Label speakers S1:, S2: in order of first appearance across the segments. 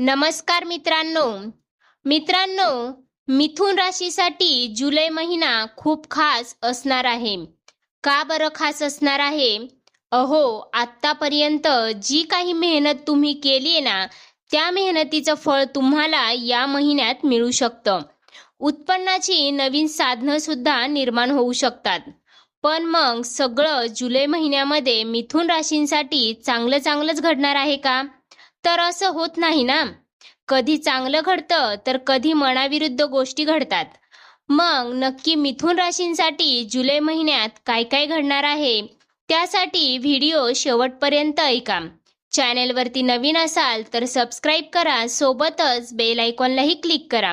S1: नमस्कार मित्रांनो. मित्रांनो मिथुन राशीसाठी जुलै महिना खूप खास असणार आहे. का बरं खास असणार आहे? अहो आत्तापर्यंत जी काही मेहनत तुम्ही केली आहे ना त्या मेहनतीचं फळ तुम्हाला या महिन्यात मिळू शकतं. उत्पन्नाची नवीन साधनं सुद्धा निर्माण होऊ शकतात. पण मग सगळं जुलै महिन्यामध्ये मिथुन राशींसाठी चांगलं चांगलंच घडणार आहे का? तर असं होत नाही ना. कधी चांगलं घडतं तर कधी मनाविरुद्ध गोष्टी घडतात. मग नक्की मिथुन राशींसाठी जुलै महिन्यात काय काय घडणार आहे त्यासाठी व्हिडिओ शेवटपर्यंत ऐका. चॅनेलवरती नवीन असाल तर सबस्क्राईब करा सोबतच बेल आयकॉनलाही क्लिक करा.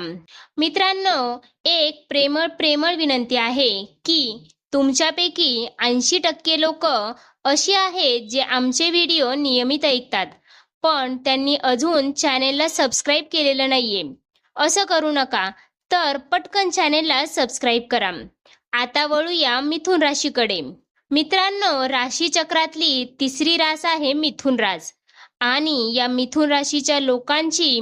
S1: मित्रांनो एक प्रेमळ प्रेमळ विनंती आहे की तुमच्यापैकी ऐंशी टक्के लोक अशी आहेत जे आमचे व्हिडिओ नियमित ऐकतात. पण त्यांनी अजून चॅनेलला सबस्क्राईब केलेलं नाहीये. असं करू नका तर पटकन चॅनेलला सबस्क्राईब करा. आता वळूया मिथुन राशीकडे. मित्रांनो राशी चक्रातली तिसरी रास आहे मिथुन रास. आणि या मिथुन राशीच्या लोकांची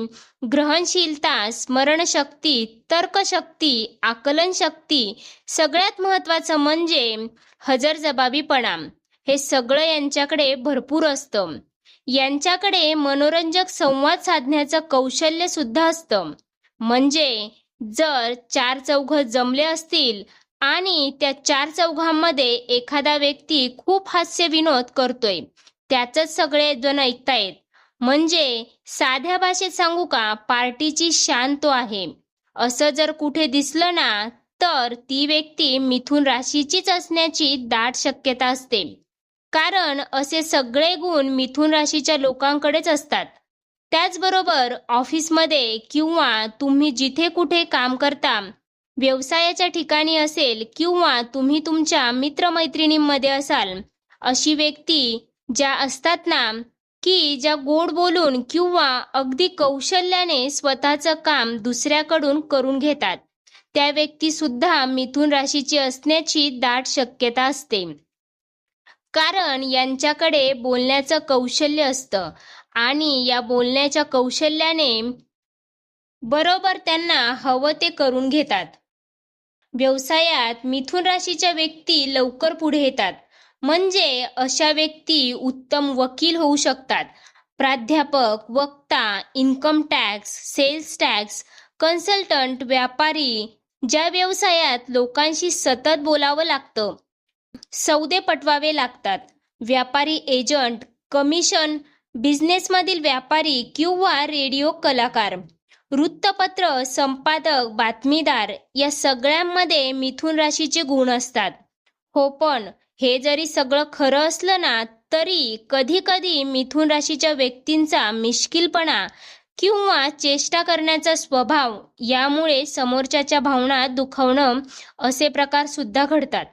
S1: ग्रहणशीलता स्मरणशक्ती तर्कशक्ती आकलनशक्ती सगळ्यात महत्वाचं म्हणजे हजरजबाबीपणा. हे सगळं यांच्याकडे भरपूर असतं. यांच्याकडे मनोरंजक संवाद साधण्याचं कौशल्य सुद्धा असतं. म्हणजे जर चार चौघ जमले असतील आणि त्या चार चौघांमध्ये एखादा व्यक्ती खूप हास्य विनोद करतोय त्याच सगळे जण ऐकतायत. म्हणजे साध्या भाषेत सांगू का पार्टीची शान तो आहे. असं जर कुठे दिसलं ना तर ती व्यक्ती मिथून राशीचीच असण्याची दाट शक्यता असते. कारण असे सगळे गुण मिथुन राशीच्या लोकांकडेच असतात. त्याचबरोबर ऑफिसमध्ये किंवा तुम्ही जिथे कुठे काम करता व्यवसायाच्या ठिकाणी असेल किंवा तुम्ही तुमच्या मित्रमैत्रिणींमध्ये असाल अशी व्यक्ती ज्या असतात ना की ज्या गोड बोलून किंवा अगदी कौशल्याने स्वतःचं काम दुसऱ्याकडून करून घेतात. त्या व्यक्तीसुद्धा मिथुन राशीची असण्याची दाट शक्यता असते. कारण यांच्याकडे बोलण्याचं कौशल्य असतं. आणि या बोलण्याच्या कौशल्याने बरोबर त्यांना हवं ते करून घेतात. व्यवसायात मिथुन राशीच्या व्यक्ती लवकर पुढे येतात. म्हणजे अशा व्यक्ती उत्तम वकील होऊ शकतात. प्राध्यापक वक्ता income tax sales tax consultant व्यापारी ज्या व्यवसायात लोकांशी सतत बोलावं लागतं. सौदे पटवावे लागतात. व्यापारी एजंट कमिशन बिझनेसमधील व्यापारी किंवा रेडिओ कलाकार वृत्तपत्र संपादक बातमीदार या सगळ्यांमध्ये मिथुन राशीचे गुण असतात. हो पण हे जरी सगळं खरं असलं ना तरी कधी कधी मिथुन राशीच्या व्यक्तींचा मिश्किलपणा किंवा चेष्टा करण्याचा स्वभाव यामुळे समोरच्याच्या भावना दुखवणं असे प्रकार सुद्धा घडतात.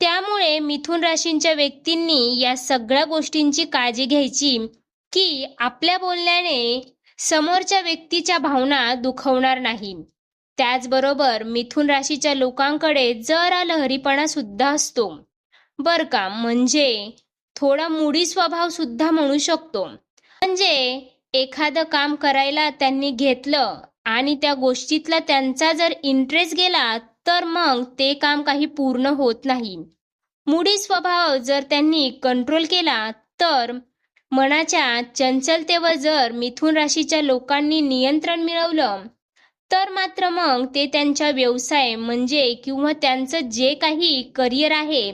S1: त्यामुळे मिथुन राशींच्या व्यक्तींनी या सगळ्या गोष्टींची काळजी घ्यायची की आपल्या बोलण्याने समोरच्या व्यक्तीच्या भावना दुखवणार नाही. त्याचबरोबर मिथुन राशीच्या लोकांकडे जरा लहरीपणा सुद्धा असतो. बर का? म्हणजे थोडा मुडी स्वभाव सुद्धा म्हणू शकतो. म्हणजे एखादं काम करायला त्यांनी घेतलं आणि त्या गोष्टीतला त्यांचा जर इंटरेस्ट गेला तर मग ते काम काही पूर्ण होत नाही. मुडी स्वभाव जर त्यांनी कंट्रोल केला तर मनाच्या चंचलतेवर जर मिथुन राशीच्या लोकांनी नियंत्रण मिळवलं तर मात्र मग ते त्यांच्या व्यवसाय म्हणजे किंवा त्यांचं जे काही करिअर आहे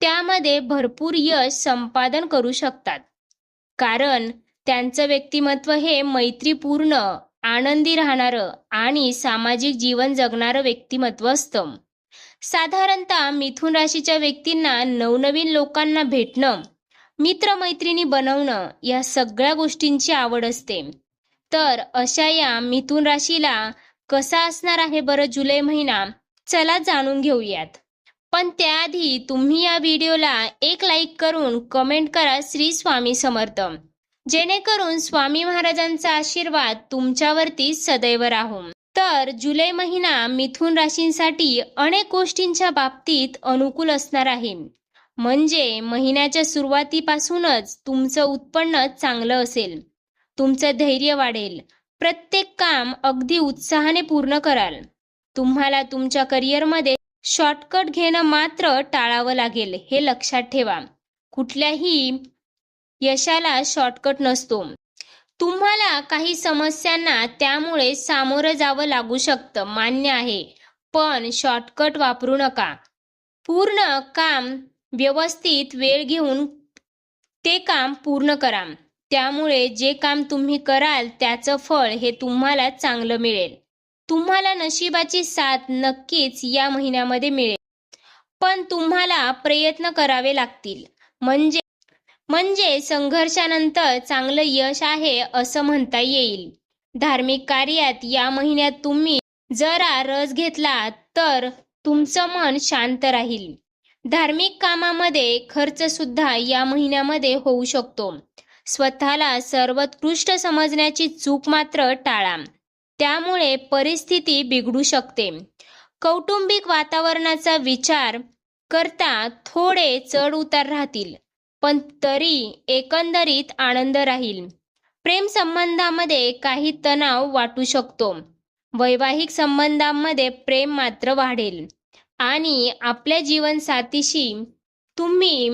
S1: त्यामध्ये भरपूर यश संपादन करू शकतात. कारण त्यांचं व्यक्तिमत्व हे मैत्रीपूर्ण आनंदी राहणारं आणि सामाजिक जीवन जगणारं व्यक्तिमत्व असतं. साधारणतः मिथुन राशीच्या व्यक्तींना नवनवीन लोकांना भेटणं मित्रमैत्रिणी बनवणं या सगळ्या गोष्टींची आवड असते. तर अशा या मिथुन राशीला कसा असणार आहे बरं जुलै महिना चला जाणून घेऊयात. पण त्याआधी तुम्ही या व्हिडिओला एक लाईक करून कमेंट करा श्री स्वामी समर्थ. जेणेकरून स्वामी महाराजांचा आशीर्वाद तुमच्यावरती सदैव राहो तर जुलै महिना मिथुन राशींसाठी अनेक गोष्टींच्या बाबतीत अनुकूल असणार आहे. म्हणजे महिन्याच्या सुरुवातीपासूनच तुमचं उत्पन्न चांगलं असेल. तुमचं धैर्य वाढेल. प्रत्येक काम अगदी उत्साहाने पूर्ण कराल. तुम्हाला तुमच्या करिअरमध्ये शॉर्टकट घेणं मात्र टाळावं लागेल हे लक्षात ठेवा. कुठल्याही यशाला शॉर्टकट नसतो. तुम्हाला काही समस्यांना त्यामुळे सामोरं जावं लागू शकतं मान्य आहे. पण शॉर्टकट वापरू नका. पूर्ण काम व्यवस्थित वेळ घेऊन ते काम पूर्ण करा. त्यामुळे जे काम तुम्ही कराल त्याचं फळ हे तुम्हाला चांगलं मिळेल. तुम्हाला नशिबाची साथ नक्कीच या महिन्यामध्ये मिळेल. पण तुम्हाला प्रयत्न करावे लागतील. म्हणजे म्हणजे संघर्षानंतर चांगलं यश आहे असं म्हणता येईल. धार्मिक कार्यात या महिन्यात तुम्ही जरा रस घेतला तर तुमचं मन शांत राहील. धार्मिक कामामध्ये खर्च सुद्धा या महिन्यामध्ये होऊ शकतो. स्वतःला सर्वोत्कृष्ट समजण्याची चूक मात्र टाळा. त्यामुळे परिस्थिती बिघडू शकते. कौटुंबिक वातावरणाचा विचार करता थोडे चढ उतार राहतील. पण तरी एकंदरीत आनंद राहील. प्रेम संबंधामध्ये काही तणाव वाटू शकतो. वैवाहिक संबंधांमध्ये प्रेम मात्र वाढेल. आणि आपल्या जीवनसाथीशी तुम्ही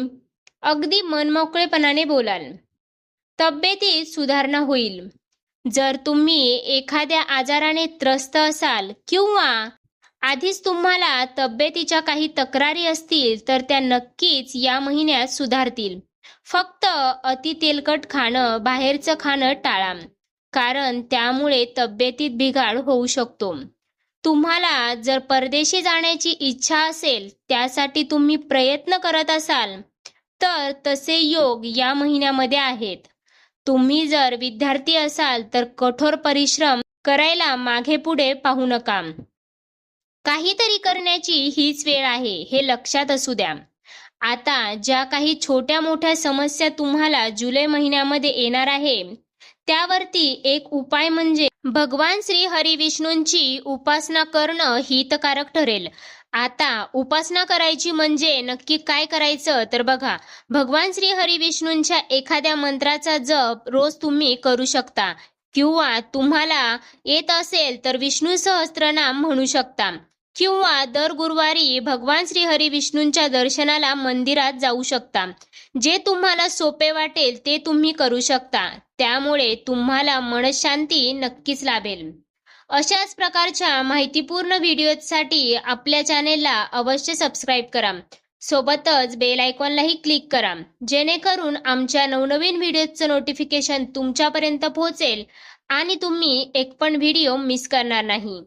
S1: अगदी मनमोकळेपणाने बोलाल. तब्येतीत सुधारणा होईल. जर तुम्ही एखाद्या आजाराने त्रस्त असाल किंवा आधीच तुम्हाला तब्येतीच्या काही तक्रारी असतील तर त्या नक्कीच या महिन्यात सुधारतील. फक्त अति तेलकट खाणं बाहेरचं खाणं टाळा कारण त्यामुळे तब्येतीत बिघाड होऊ शकतो. तुम्हाला जर परदेशी जाण्याची इच्छा असेल त्यासाठी तुम्ही प्रयत्न करत असाल तर तसे योग या महिन्यामध्ये आहेत. तुम्ही जर विद्यार्थी असाल तर कठोर परिश्रम करायला मागे पुढे पाहू नका. काहीतरी करण्याची हीच वेळ आहे हे लक्षात असू द्या. आता ज्या काही छोट्या मोठ्या समस्या तुम्हाला जुलै महिन्यामध्ये येणार आहे त्यावरती एक उपाय म्हणजे भगवान श्री हरी विष्णूंची उपासना करणं हितकारक ठरेल. आता उपासना करायची म्हणजे नक्की काय करायचं? तर बघा भगवान श्री हरी विष्णूंच्या एखाद्या मंत्राचा जप रोज तुम्ही करू शकता. किंवा तुम्हाला येत असेल तर विष्णू सहस्त्रनाम म्हणू शकता. किंवा दर गुरुवारी भगवान श्री हरी विष्णूंच्या दर्शनाला मंदिरात जाऊ शकता. जे तुम्हाला सोपे वाटेल ते तुम्ही करू शकता. त्यामुळे तुम्हाला मनशांती नक्कीच लाभेल. अशाच प्रकारच्या माहितीपूर्ण व्हिडिओसाठी आपल्या चॅनेलला अवश्य सबस्क्राईब करा. सोबतच बेल आयकॉनलाही क्लिक करा. जेणेकरून आमच्या नवनवीन व्हिडिओचं नोटिफिकेशन तुमच्यापर्यंत पोहोचेल आणि तुम्ही एक पण व्हिडिओ मिस करणार नाही.